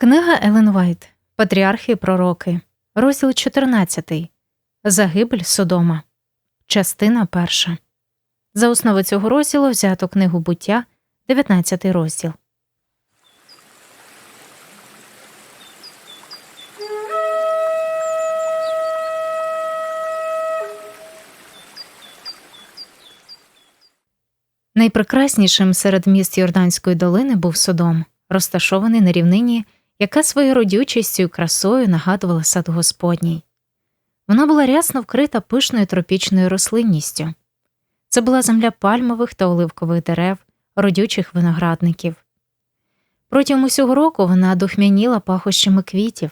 Книга Елен Вайт Патріархи і пророки, розділ 14. Загибель Содома. Частина 1. За основу цього розділу взято книгу буття, 19 розділ. Найпрекраснішим серед міст Йорданської долини був Содом, розташований на рівнині, яка своєю родючістю і красою нагадувала сад Господній. Вона була рясно вкрита пишною тропічною рослинністю. Це була земля пальмових та оливкових дерев, родючих виноградників. Протягом усього року вона духмяніла пахощами квітів.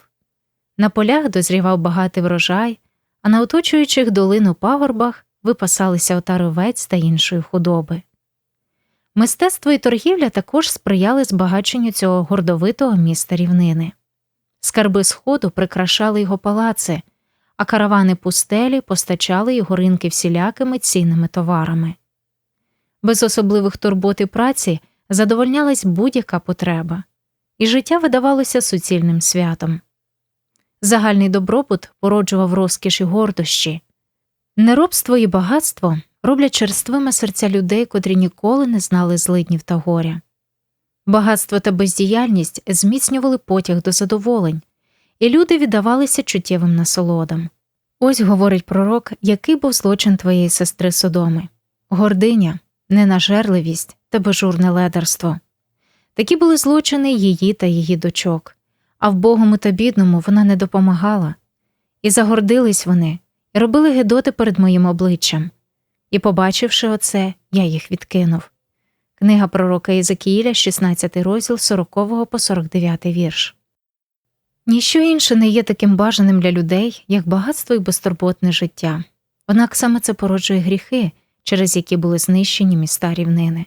На полях дозрівав багатий врожай, а на оточуючих долину пагорбах випасалися отари овець та іншої худоби. Мистецтво і торгівля також сприяли збагаченню цього гордовитого міста рівнини. Скарби сходу прикрашали його палаци, а каравани пустелі постачали його ринки всілякими цінними товарами. Без особливих турбот і праці задовольнялась будь-яка потреба, і життя видавалося суцільним святом. Загальний добробут породжував розкіш і гордощі, неробство і багатство роблять черствими серця людей, котрі ніколи не знали злиднів та горя. Багатство та бездіяльність зміцнювали потяг до задоволень, і люди віддавалися чуттєвим насолодам. Ось говорить пророк, який був злочин твоєї сестри Содоми гординя, ненажерливість та бежурне ледерство. Такі були злочини її та її дочок, а вбогому та бідному вона не допомагала. І загордились вони, і робили гидоти перед моїм обличчям. І, побачивши оце, я їх відкинув. Книга пророка Єзекіїля, 16 розділ 40 по 49 вірш. Ніщо інше не є таким бажаним для людей, як багатство і безтурботне життя, однак саме це породжує гріхи, через які були знищені міста рівнини.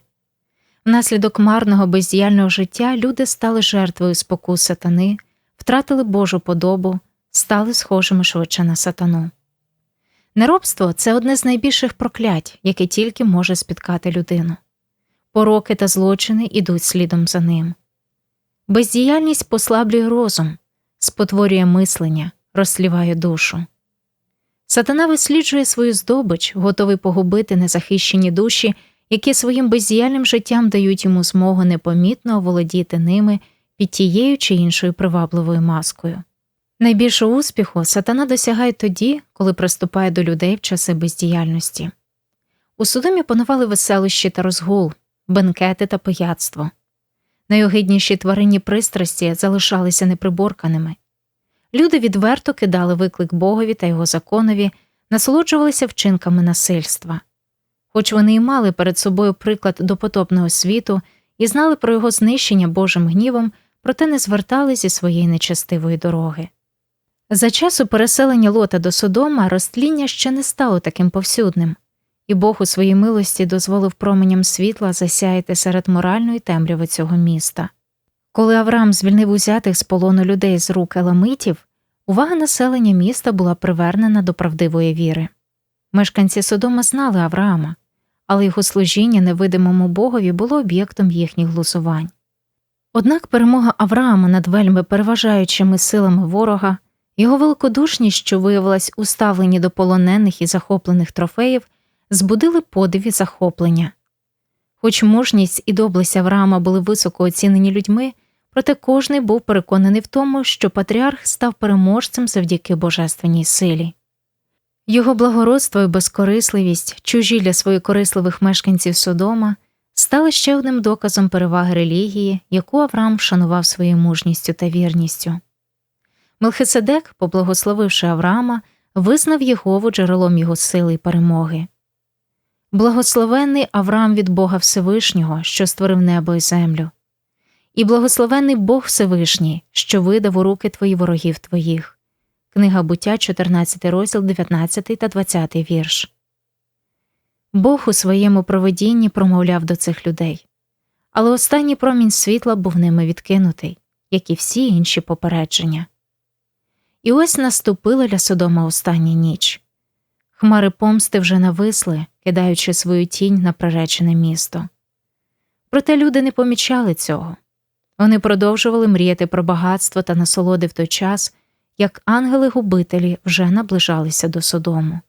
Внаслідок марного бездіяльного життя люди стали жертвою спокус сатани, втратили Божу подобу, стали схожими швидше на сатану. Неробство це одне з найбільших проклять, яке тільки може спіткати людину. Пороки та злочини йдуть слідом за ним. Бездіяльність послаблює розум, спотворює мислення, розсліває душу. Сатана висліджує свою здобич, готовий погубити незахищені душі, які своїм бездіяльним життям дають йому змогу непомітно оволодіти ними під тією чи іншою привабливою маскою. Найбільшого успіху сатана досягає тоді, коли приступає до людей в часи бездіяльності. У Судомі панували веселощі та розгул, бенкети та пияцтво. Найогидніші тваринні пристрасті залишалися неприборканими. Люди відверто кидали виклик Богові та його законові, насолоджувалися вчинками насильства. Хоч вони і мали перед собою приклад допотопного світу і знали про його знищення Божим гнівом, проте не звертали зі своєї нечестивої дороги. За часу переселення лота до Содома розтління ще не стало таким повсюдним, і Бог у своїй милості дозволив променям світла засяяти серед моральної темряви цього міста. Коли Авраам звільнив узятих з полону людей з рук еламитів, увага населення міста була привернена до правдивої віри. Мешканці Содома знали Авраама, але його служіння невидимому богові було об'єктом їхніх глузувань. Однак перемога Авраама над вельми переважаючими силами ворога. Його великодушність, що виявилась у ставленні до полонених і захоплених трофеїв, збудили подив і захоплення. Хоч мужність і доблесть Авраама були високо оцінені людьми, проте кожний був переконаний в тому, що патріарх став переможцем завдяки божественній силі. Його благородство і безкорисливість, чужі для своїх корисливих мешканців Содома, стали ще одним доказом переваги релігії, яку Авраам шанував своєю мужністю та вірністю. Мелхиседек, поблагословивши Авраама, визнав Єгову джерелом його сили й перемоги. Благословенний Авраам від Бога Всевишнього, що створив небо і землю, і благословенний Бог Всевишній, що видав у руки твої ворогів твоїх. Книга буття, 14 розділ, 19 та 20 вірш. Бог у своєму проведінні промовляв до цих людей, але останній промінь світла був ними відкинутий, як і всі інші попередження. І ось наступила для Содома остання ніч. Хмари помсти вже нависли, кидаючи свою тінь на приречене місто. Проте люди не помічали цього. Вони продовжували мріяти про багатство та насолоди в той час, як ангели-губителі вже наближалися до Содому.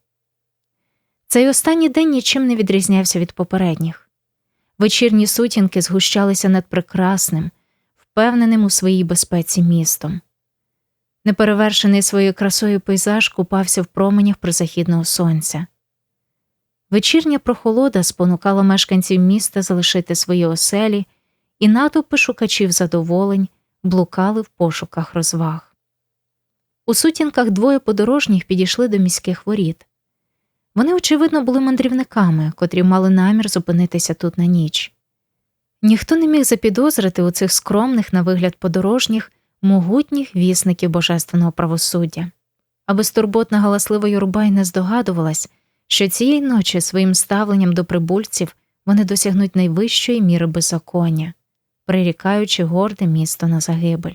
Цей останній день нічим не відрізнявся від попередніх. Вечірні сутінки згущалися над прекрасним, впевненим у своїй безпеці містом. Неперевершений своєю красою пейзаж купався в променях призахідного сонця. Вечірня прохолода спонукала мешканців міста залишити свої оселі, і натовпи шукачів задоволень блукали в пошуках розваг. У сутінках двоє подорожніх підійшли до міських воріт. Вони, очевидно, були мандрівниками, котрі мали намір зупинитися тут на ніч. Ніхто не міг запідозрити у цих скромних, на вигляд подорожніх, могутніх вісників божественного правосуддя, а безтурботна галаслива юрба й не здогадувалась, що цієї ночі своїм ставленням до прибульців вони досягнуть найвищої міри беззаконня, прирікаючи горде місто на загибель.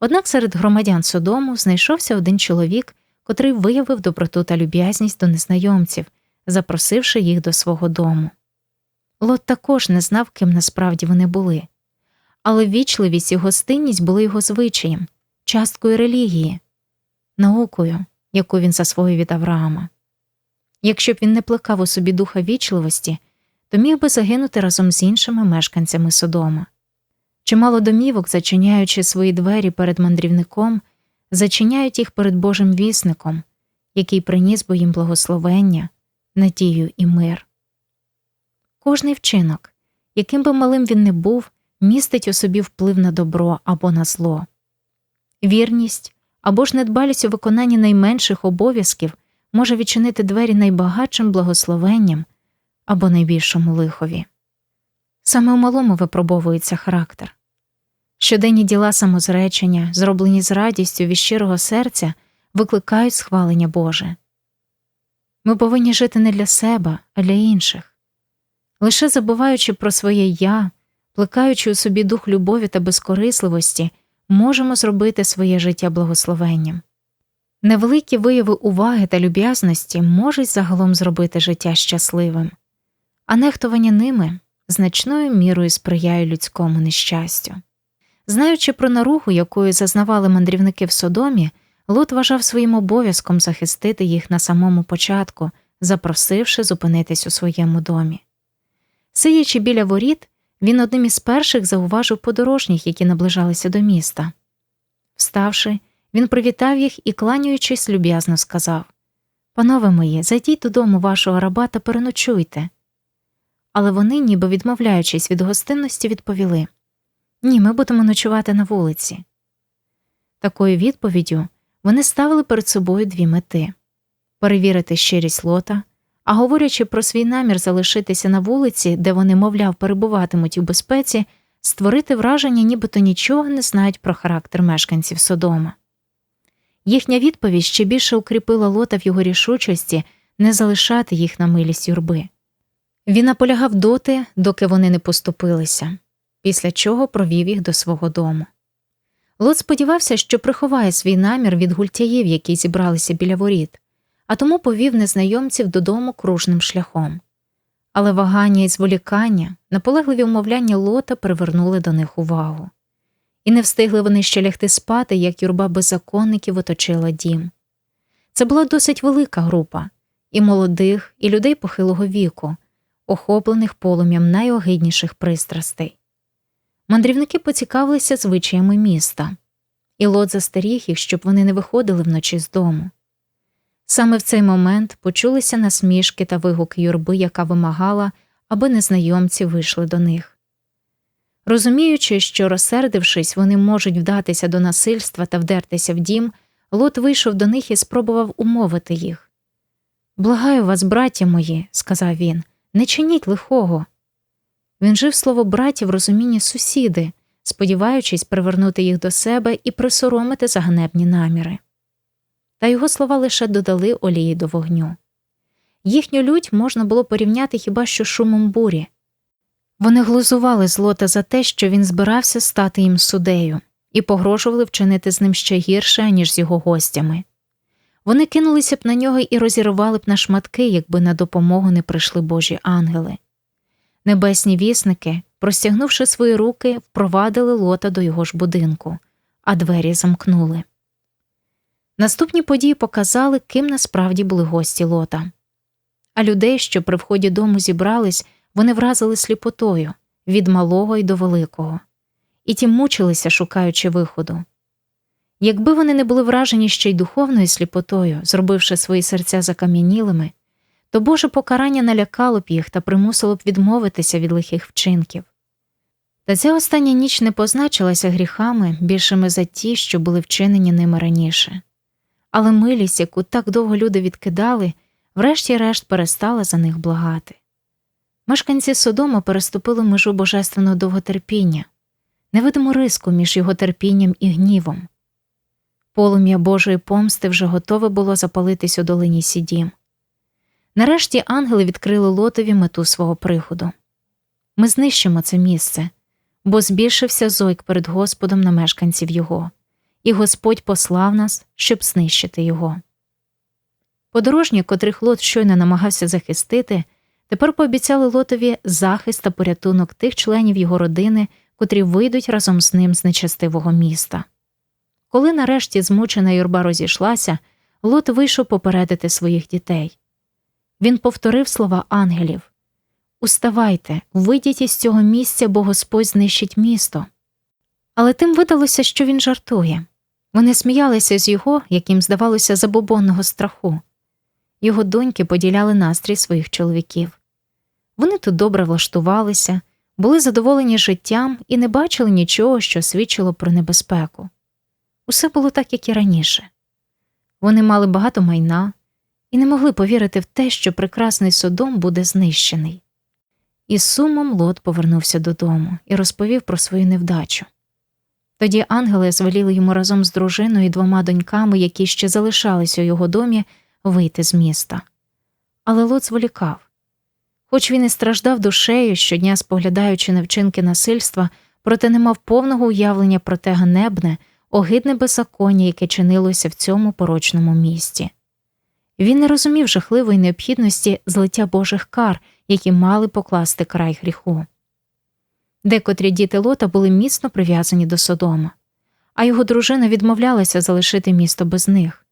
Однак серед громадян Содому знайшовся один чоловік, котрий виявив доброту та люб'язність до незнайомців, запросивши їх до свого дому. Лот також не знав, ким насправді вони були, але вічливість і гостинність були його звичаєм, часткою релігії, наукою, яку він засвоїв від Авраама. Якщо б він не плекав у собі духа вічливості, то міг би загинути разом з іншими мешканцями Содома. Чимало домівок, зачиняючи свої двері перед мандрівником, зачиняють їх перед Божим вісником, який приніс би їм благословення, надію і мир. Кожний вчинок, яким би малим він не був, містить у собі вплив на добро або на зло. Вірність або ж недбалість у виконанні найменших обов'язків може відчинити двері найбагатшим благословенням або найбільшому лихові. Саме у малому випробовується характер. Щоденні діла самозречення, зроблені з радістю від щирого серця, викликають схвалення Боже. Ми повинні жити не для себе, а для інших. Лише забуваючи про своє я, плекаючи у собі дух любові та безкорисливості, можемо зробити своє життя благословенням. Невеликі вияви уваги та люб'язності можуть загалом зробити життя щасливим, а нехтування ними значною мірою сприяє людському нещастю. Знаючи про наругу, якою зазнавали мандрівники в Содомі, Лот вважав своїм обов'язком захистити їх на самому початку, запросивши зупинитись у своєму домі. Сидячи біля воріт, він одним із перших зауважив подорожніх, які наближалися до міста. Вставши, він привітав їх і, кланяючись, люб'язно сказав Панове мої, зайдіть додому вашого раба та переночуйте. Але вони, ніби відмовляючись від гостинності, відповіли Ні, ми будемо ночувати на вулиці. Такою відповіддю вони ставили перед собою дві мети перевірити щирість лота, а говорячи про свій намір залишитися на вулиці, де вони, мовляв, перебуватимуть у безпеці, створити враження, нібито нічого не знають про характер мешканців Содома. Їхня відповідь ще більше укріпила лота в його рішучості не залишати їх на милість юрби. Він наполягав доти, доки вони не поступилися, після чого провів їх до свого дому. Лот сподівався, що приховає свій намір від гультяїв, які зібралися біля воріт, а тому повів незнайомців додому кружним шляхом. Але вагання і зволікання, наполегливі умовляння лота привернули до них увагу. І не встигли вони ще лягти спати, як юрба беззаконників оточила дім. Це була досить велика група і молодих, і людей похилого віку, охоплених полум'ям найогидніших пристрастей. Мандрівники поцікавилися звичаями міста, і лот застеріг їх, щоб вони не виходили вночі з дому. Саме в цей момент почулися насмішки та вигуки юрби, яка вимагала, аби незнайомці вийшли до них. Розуміючи, що, розсердившись, вони можуть вдатися до насильства та вдертися в дім, Лот вийшов до них і спробував умовити їх. Благаю вас, браття мої, сказав він, не чиніть лихого. Він жив слово братів в розумінні сусіди, сподіваючись привернути їх до себе і присоромити за ганебні наміри. Та його слова лише додали олії до вогню. Їхню лють можна було порівняти хіба що шумом бурі. Вони глузували злота за те, що він збирався стати їм судею, і погрожували вчинити з ним ще гірше, ніж з його гостями. Вони кинулися б на нього і розірвали б на шматки, якби на допомогу не прийшли божі ангели. Небесні вісники, простягнувши свої руки, впровадили лота до його ж будинку, а двері замкнули. Наступні події показали, ким насправді були гості лота. А людей, що при вході дому зібрались, вони вразили сліпотою від малого й до великого, і ті мучилися, шукаючи виходу. Якби вони не були вражені ще й духовною сліпотою, зробивши свої серця закам'янілими, то Боже покарання налякало б їх та примусило б відмовитися від лихих вчинків. Та ця остання ніч не позначилася гріхами більшими за ті, що були вчинені ними раніше, але милість, яку так довго люди відкидали, врешті-решт перестала за них благати. Мешканці Содома переступили межу божественного довготерпіння, невидиму риску між його терпінням і гнівом. Полум'я Божої помсти вже готове було запалитись у долині Сідім. Нарешті ангели відкрили лотові мету свого приходу. Ми знищимо це місце, бо збільшився зойк перед Господом на мешканців його, і Господь послав нас, щоб знищити його. Подорожні, котрих лот щойно намагався захистити, тепер пообіцяли лотові захист та порятунок тих членів його родини, котрі вийдуть разом з ним з нечестивого міста. Коли нарешті змучена юрба розійшлася, Лот вийшов попередити своїх дітей. Він повторив слова ангелів Уставайте, вийдіть із цього місця, бо Господь знищить місто. Але тим видалося, що він жартує. Вони сміялися з його, яким здавалося, забобонного страху. Його доньки поділяли настрій своїх чоловіків. Вони тут добре влаштувалися, були задоволені життям і не бачили нічого, що свідчило про небезпеку. Усе було так, як і раніше. Вони мали багато майна і не могли повірити в те, що прекрасний Содом буде знищений. Із сумом Лот повернувся додому і розповів про свою невдачу. Тоді ангели звеліли йому разом з дружиною і двома доньками, які ще залишалися у його домі, вийти з міста. Але Лот зволікав. Хоч він і страждав душею, щодня споглядаючи на вчинки насильства, проте не мав повного уявлення про те ганебне, огидне беззаконня, яке чинилося в цьому порочному місті. Він не розумів жахливої необхідності злиття Божих кар, які мали покласти край гріху. Декотрі діти лота були міцно прив'язані до Содома, а його дружина відмовлялася залишити місто без них.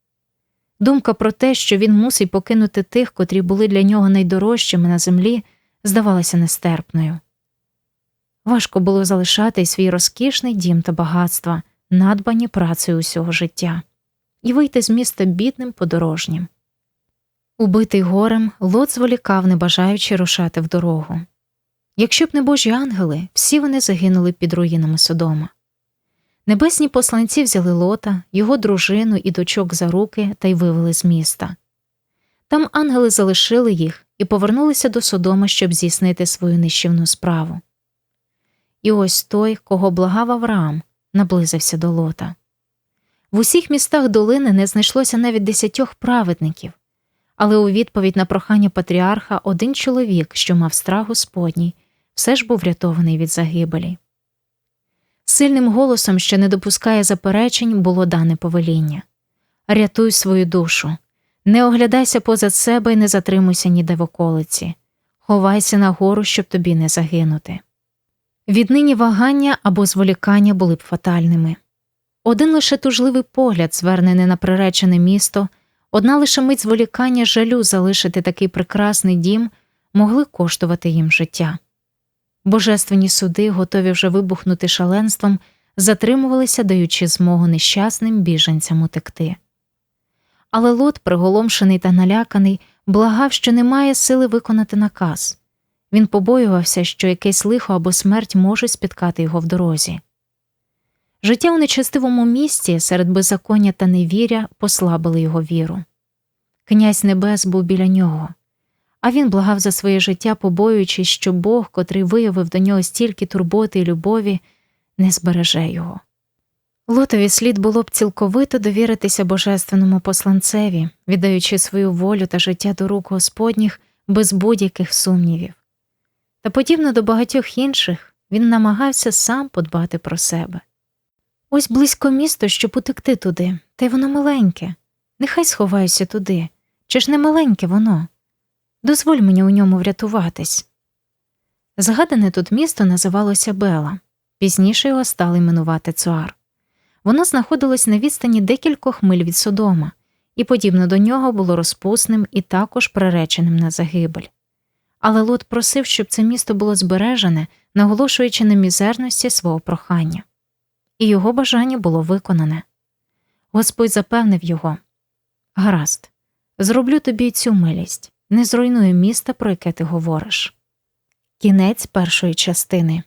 Думка про те, що він мусить покинути тих, котрі були для нього найдорожчими на землі, здавалася нестерпною. Важко було залишати свій розкішний дім та багатства, надбані працею усього життя, і вийти з міста бідним подорожнім. Убитий горем, лот зволікав, не бажаючи рушати в дорогу. Якщо б не божі ангели, всі вони загинули під руїнами Содома. Небесні посланці взяли лота, його дружину і дочок за руки та й вивели з міста. Там ангели залишили їх і повернулися до Содома, щоб здійснити свою нищівну справу. І ось той, кого благав Авраам, наблизився до лота. В усіх містах долини не знайшлося навіть десятьох праведників, але у відповідь на прохання патріарха один чоловік, що мав страх Господній, все ж був врятований від загибелі. Сильним голосом, що не допускає заперечень, було дане повеління Рятуй свою душу, не оглядайся позад себе і не затримуйся ніде в околиці, ховайся на гору, щоб тобі не загинути. Віднині вагання або зволікання були б фатальними. Один лише тужливий погляд, звернений на приречене місто, одна лише мить зволікання жалю залишити такий прекрасний дім, могли коштувати їм життя. Божественні суди, готові вже вибухнути шаленством, затримувалися, даючи змогу нещасним біженцям утекти. Але лот, приголомшений та наляканий, благав, що немає сили виконати наказ. Він побоювався, що якесь лихо або смерть може спіткати його в дорозі. Життя у нечестивому місті серед беззаконня та невіря послабили його віру. Князь Небес був біля нього, а він благав за своє життя, побоюючись, що Бог, котрий виявив до нього стільки турботи і любові, не збереже його. Лотові слід було б цілковито довіритися божественному посланцеві, віддаючи свою волю та життя до рук Господніх без будь-яких сумнівів. Та, подібно до багатьох інших, він намагався сам подбати про себе. Ось близько місто, щоб утекти туди, та й воно маленьке. Нехай сховаюся туди. Чи ж не маленьке воно? Дозволь мені у ньому врятуватись. Згадане тут місто називалося Бела, пізніше його стали іменувати Цуар. Воно знаходилось на відстані декількох миль від Содома, і, подібно до нього, було розпусним і також приреченим на загибель. Але Лот просив, щоб це місто було збережене, наголошуючи на мізерності свого прохання, і його бажання було виконане. Господь запевнив його Гаразд, зроблю тобі цю милість, не зруйнує міста, про яке ти говориш. Кінець першої частини.